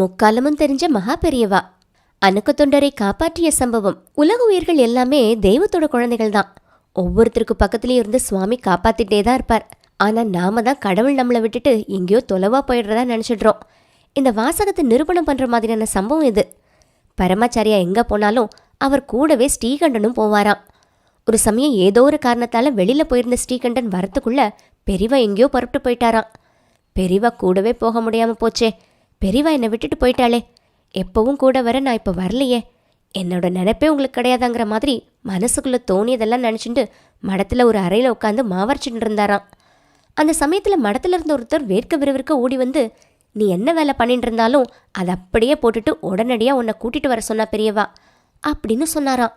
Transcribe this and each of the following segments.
முக்காலமும் தெரிஞ்ச மகா பெரியவா. அணுக்க தொண்டரை காப்பாற்றிய சம்பவம் உலக உயிர்கள் எல்லாமே தெய்வத்தோட குழந்தைகள் தான். ஒவ்வொருத்தருக்கு பக்கத்துலயும் இருந்து சுவாமி காப்பாத்திட்டே தான் இருப்பார். ஆனா நாம தான் கடவுள் நம்மளை விட்டுட்டு எங்கேயோ தொலைவா போயிடுறதா நினைச்சிடுறோம். இந்த வாசகத்தை நிரூபணம் பண்ற மாதிரியான சம்பவம் இது. பரமாச்சாரியா எங்க போனாலும் அவர் கூடவே ஸ்ரீகண்டனும் போவாராம். ஒரு சமயம் ஏதோ ஒரு காரணத்தால வெளியில போயிருந்த ஸ்ரீகண்டன் வரத்துக்குள்ள பெரியவா எங்கேயோ புறப்பட்டு போயிட்டாராம். பெரியவா கூடவே போக முடியாம போச்சே. பெரியவா என்னை விட்டுட்டு போயிட்டாளே. எப்பவும் கூட வர நான் இப்போ வரலையே. என்னோட நினைப்பே உங்களுக்கு கிடையாதுங்கிற மாதிரி மனசுக்குள்ளே தோணியதெல்லாம் நினச்சிட்டு மடத்தில் ஒரு அறையில் உட்காந்து மாவரைச்சிட்டு இருந்தாராம். அந்த சமயத்தில் மடத்தில் இருந்த ஒருத்தர் வேர்க்க விறுவிற்க ஓடி வந்து நீ என்ன வேலை பண்ணிட்டு இருந்தாலும் அதை அப்படியே போட்டுட்டு உடனடியாக உன்னை கூட்டிகிட்டு வர சொன்னா பெரியவா அப்படின்னு சொன்னாராம்.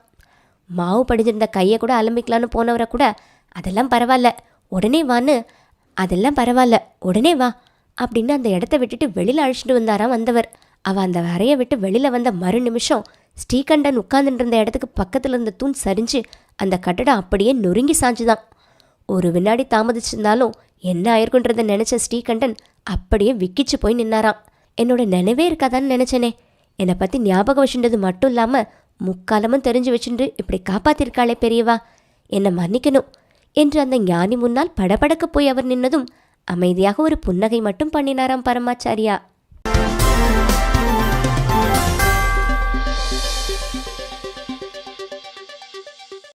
மாவு படிஞ்சிருந்த கையை கூட அலம்பிக்கலான்னு போனவரை கூட அதெல்லாம் பரவாயில்ல. உடனே வான்னு. அதெல்லாம் பரவாயில்ல. உடனே வா. அப்படின்னு அந்த இடத்த விட்டுட்டு வெளியில் அழைச்சிட்டு வந்தாராம் வந்தவர். அவ அந்த வரைய விட்டு வெளியில் வந்த மறு நிமிஷம் ஸ்ரீகண்டன் உட்கார்ந்துட்டு இருந்த இடத்துக்கு பக்கத்தில் இருந்த தூண் சரிஞ்சு அந்த கட்டடம் அப்படியே நொறுங்கி சாஞ்சுதான். ஒரு வினாடி தாமதிச்சிருந்தாலும் என்ன ஆயிருக்குன்றதை நினைச்ச ஸ்ரீகண்டன் அப்படியே விக்கிச்சு போய் நின்னாராம். என்னோட நினைவே இருக்காதான்னு நினைச்சேனே. என்னை பத்தி ஞாபகம் வச்சுட்டது மட்டும் இல்லாம முக்காலமும் தெரிஞ்சு வச்சுட்டு இப்படி காப்பாத்திருக்காளே பெரியவா. என்னை மன்னிக்கணும். என்று அந்த ஞானி முன்னால் படபடக்க போய் அவர் நின்னதும் அமைதியாக ஒரு புன்னகை மட்டும் பண்ணினாராம் பரமாச்சாரியா.